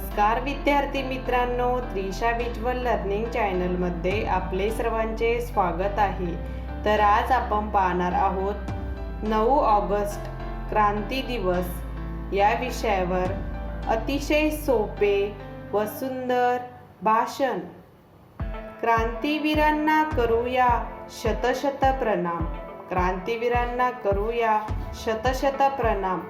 नमस्कार विद्यार्थी मित्रांनो त्रिशा विज्युअल लर्निंग चॅनलमध्ये आपले सर्वांचे स्वागत आहे. तर आज आपण पाहणार आहोत नऊ ऑगस्ट क्रांती दिवस या विषयावर अतिशय सोपे व सुंदर भाषण. क्रांतीवीरांना करूया शतशत प्रणाम. क्रांतीवीरांना करूया शतशत प्रणाम.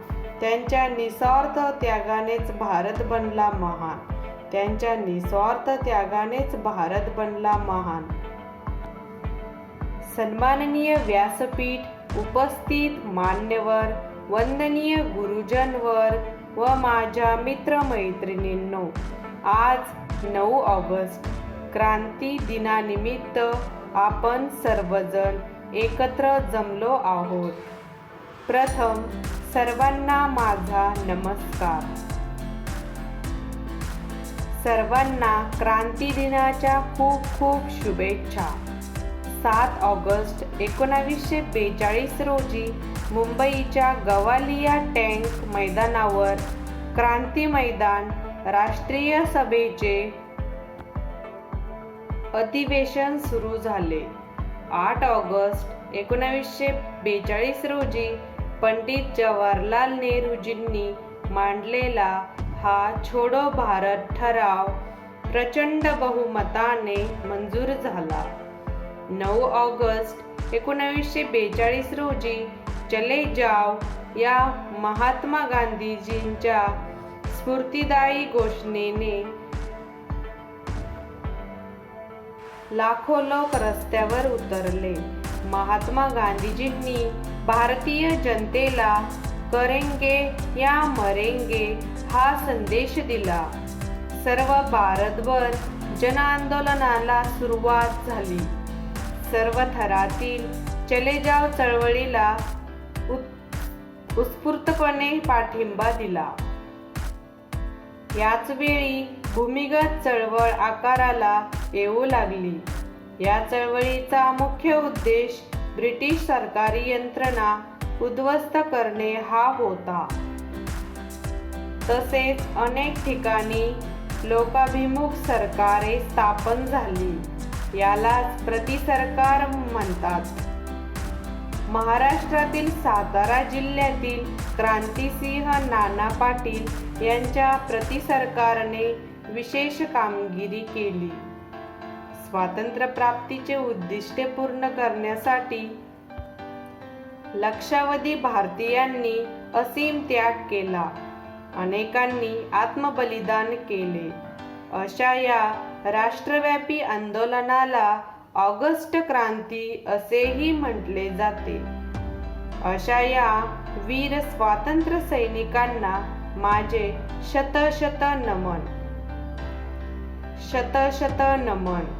त्यांच्या निस्वार्थ त्यागानेच भारत बनला महान. त्यांच्या निस्वार्थ त्यागानेच भारत बनला महान. सन्माननीय व्यासपीठ उपस्थित मान्यवर वंदनीय गुरुजनवर व माझ्या मित्रमैत्रिणींनो आज नऊ ऑगस्ट क्रांती दिनानिमित्त आपण सर्वजण एकत्र जमलो आहोत. प्रथम सर्वांना माझा नमस्कार. सर्वांना क्रांती दिनाच्या खूप खूप शुभेच्छा. सात ऑगस्ट एकोणावीसशे बेचाळीस रोजी मुंबईच्या गवालिया टँक मैदानावर क्रांती मैदान राष्ट्रीय सभेचे अधिवेशन सुरू झाले. आठ ऑगस्ट एकोणावीसशे बेचाळीस रोजी पंडित जवाहरलाल नेहरूजींनी मांडलेला हा छोडो भारत ठराव प्रचंड बहुमताने मंजूर झाला. नऊ ऑगस्ट एकोणावीसशे बेचाळीस रोजी चले जाव या महात्मा गांधीजींच्या स्फूर्तिदायी घोषणेने लाखो लोक रस्त्यावर उतरले. महात्मा गांधीजींनी भारतीय जनतेला करेंगे या मरेंगे हा संदेश दिला. सर्व भारतभर जनआंदोलनाला सुरुवात झाली. सर्व थरातील चले जाव चळवळीला उत्स्फूर्तपणे पाठिंबा दिला. याच वेळी भूमिगत चळवळ आकाराला येऊ लागली. या चळवळीचा मुख्य उद्देश ब्रिटिश सरकारी यंत्रणा उद्ध्वस्त करणे हा होता. तसेच अनेक ठिकाणी लोकाभिमुख सरकारे स्थापन झाली. यालाच प्रतिसरकार म्हणतात. महाराष्ट्रातील सातारा जिल्ह्यातील क्रांतिसिंह नाना पाटील यांच्या प्रतिसरकारने विशेष कामगिरी केली. स्वातंत्र्यप्राप्तीचे उद्दिष्टे पूर्ण करण्यासाठी लक्षावधी भारतीयांनी असीम त्याग केला. अनेकांनी आत्मबलिदान केले. अशा या राष्ट्रव्यापी आंदोलनाला ऑगस्ट क्रांती असेही म्हटले जाते. अशा या वीर स्वातंत्र्य सैनिकांना माझे शतशत नमन. शतशत नमन.